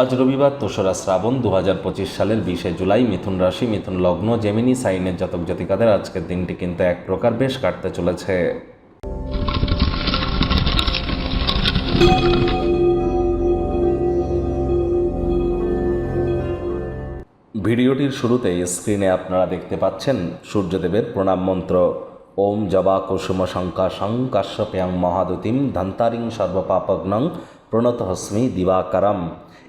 আজ রবিবার দোসরা শ্রাবণ দু হাজার পঁচিশ সালের বিশে জুলাই মিথুন রাশি, মিথুন লগ্ন, জেমিনি সাইনের জাতক জাতিকাদের আজকের দিনটি কিন্তু এক প্রকার বেশ কাটতে চলেছে। ভিডিওটির শুরুতে স্ক্রিনে আপনারা দেখতে পাচ্ছেন সূর্যদেবের প্রণাম মন্ত্র। ওম জবা কুসুম শঙ্কা শঙ্কাশ্যপ্যাং মহাদুতিম ধন্তারিং সর্বপাপগ্নং প্রণত হস্মি দিবাকারম।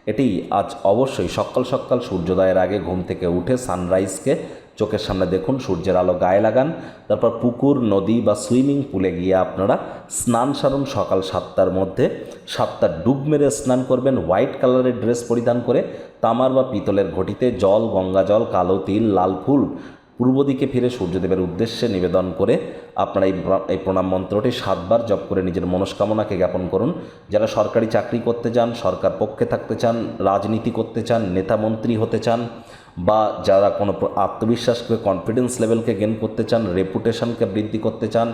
এটি আজ অবশ্যই সকাল সকাল সূর্যোদয়ের আগে ঘুম থেকে উঠে সানরাইজকে চোখের সামনে দেখুন, সূর্যের আলো গায়ে লাগান। তারপর পুকুর, নদী বা সুইমিং পুলে গিয়ে আপনারা স্নান সারুন সকাল সাতটার মধ্যে। সাতটা ডুব মেরে স্নান করবেন, হোয়াইট কালারের ড্রেস পরিধান করে। তামার বা পিতলের ঘটিতে জল গঙ্গা জল কালো তিল, লাল ফুল পূর্ব দিকে ফিরে সূর্যদেবের উদ্দেশ্যে নিবেদন করে আপনারা এই এই প্রণাম মন্ত্রটি সাতবার জপ করে নিজের মনস্কামনাকে জ্ঞাপন করুন। যারা সরকারি চাকরি করতে চান, সরকার পক্ষে থাকতে চান, রাজনীতি করতে চান, নেতা মন্ত্রী হতে চান, বা যারা কোনো আত্মবিশ্বাসকে কনফিডেন্স লেভেলকে গেন করতে চান রেপুটেশনকে বৃদ্ধি করতে চান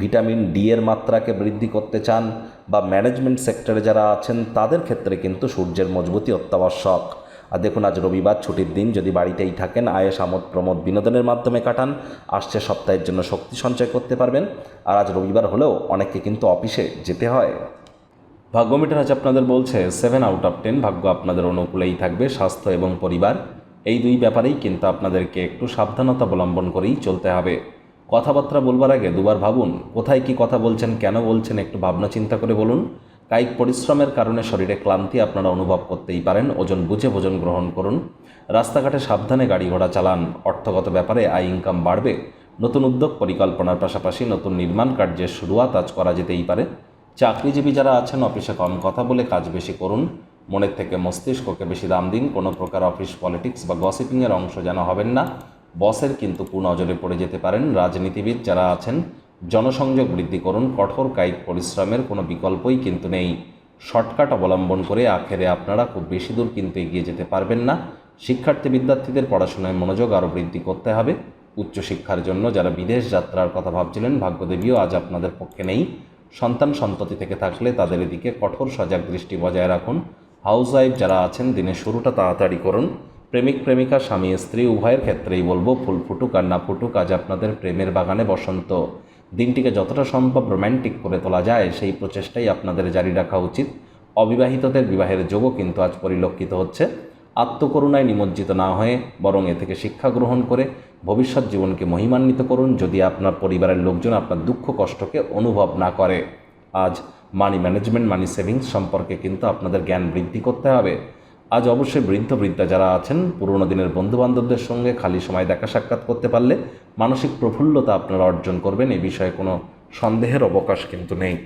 ভিটামিন ডি এর মাত্রাকে বৃদ্ধি করতে চান, বা ম্যানেজমেন্ট সেক্টরে যারা আছেন, তাদের ক্ষেত্রে কিন্তু সূর্যের মজবুতি অত্যাবশ্যক। আর দেখুন, আজ রবিবার ছুটির দিন। যদি বাড়িতেই থাকেন আয়েস আমোদ, প্রমোদ বিনোদনের মাধ্যমে কাটান, আসছে সপ্তাহের জন্য শক্তি সঞ্চয় করতে পারবেন। আর আজ রবিবার হলেও অনেককে কিন্তু অফিসে যেতে হয়। ভাগ্য মিটার আজ আপনাদের বলছে সেভেন আউট অফ টেন ভাগ্য আপনাদের অনুকূলেই থাকবে, স্বাস্থ্য এবং পরিবার। এই দুই ব্যাপারেই কিন্তু আপনাদেরকে একটু সাবধানতা অবলম্বন করেই চলতে হবে। কথাবার্তা বলবার আগে দুবার ভাবুন, কোথায় কি কথা বলছেন, কেন বলছেন, একটু ভাবনা চিন্তা করে বলুন। কায়িক পরিশ্রমের কারণে শরীরে ক্লান্তি আপনারা অনুভব করতেই পারেন। ওজন বুঝে ভোজন গ্রহণ করুন। রাস্তাঘাটে সাবধানে গাড়ি ঘোড়া চালান। অর্থগত ব্যাপারে আয় ইনকাম বাড়বে। নতুন উদ্যোগ পরিকল্পনার পাশাপাশি নতুন নির্মাণ কার্যের শুরুয়াত আজ করা যেতেই পারে। চাকরিজীবী যারা আছেন, অফিসে কম কথা বলে কাজ বেশি করুন। মনের থেকে মস্তিষ্ককে বেশি দাম দিন। কোনো প্রকার অফিস পলিটিক্স বা গসিপিংয়ের অংশ যেন হবেন না। বসের কিন্তু কুনজরে পড়ে যেতে পারেন। রাজনীতিবিদ যারা আছেন জনসংযোগ বৃদ্ধি করুন, কঠোর কায়িক পরিশ্রমের কোনো বিকল্পই কিন্তু নেই। শর্টকাট অবলম্বন করে আখেরে আপনারা খুব বেশি দূর কিন্তু এগিয়ে যেতে পারবেন না। শিক্ষার্থী বিদ্যার্থীদের পড়াশোনায় মনোযোগ আরও বৃদ্ধি করতে হবে। উচ্চশিক্ষার জন্য যারা বিদেশ যাত্রার কথা ভাবছিলেন, ভাগ্যদেবীও আজ আপনাদের পক্ষে নেই। সন্তান সন্ততি থেকে থাকলে তাদের এদিকে কঠোর সজাগ দৃষ্টি বজায় রাখুন। হাউস ওয়াইফ যারা আছেন, দিনের শুরুটা তাড়াতাড়ি করুন। প্রেমিক, প্রেমিকা, স্বামী, স্ত্রী, উভয়ের ক্ষেত্রেই বলব, ফুল ফুটুক আর না ফুটুক, আজ আপনাদের প্রেমের বাগানে বসন্ত। দিনটিকে যতটা সম্ভব রোম্যান্টিক করে তোলা যায়, সেই প্রচেষ্টাই আপনাদের জারি রাখা উচিত। অবিবাহিতদের বিবাহের যোগও কিন্তু আজ পরিলক্ষিত হচ্ছে। আত্মকরুণায় নিমজ্জিত না হয়ে বরং এ থেকে শিক্ষা গ্রহণ করে ভবিষ্যৎ জীবনকে মহিমান্বিত করুন যদি আপনার পরিবারের লোকজন আপনার দুঃখ কষ্টকে অনুভব না করে। আজ মানি ম্যানেজমেন্ট মানি সেভিংস সম্পর্কে কিন্তু আপনাদের জ্ঞান বৃদ্ধি করতে হবে। আজ অবশ্যই বৃদ্ধ বৃদ্ধা যারা আছেন, পুরোনো দিনের বন্ধুবান্ধবদের সঙ্গে খালি সময় দেখা সাক্ষাৎ করতে পারলে মানসিক প্রফুল্লতা আপনারা অর্জন করবেন, এ বিষয়ে কোনো সন্দেহের অবকাশ কিন্তু নেই।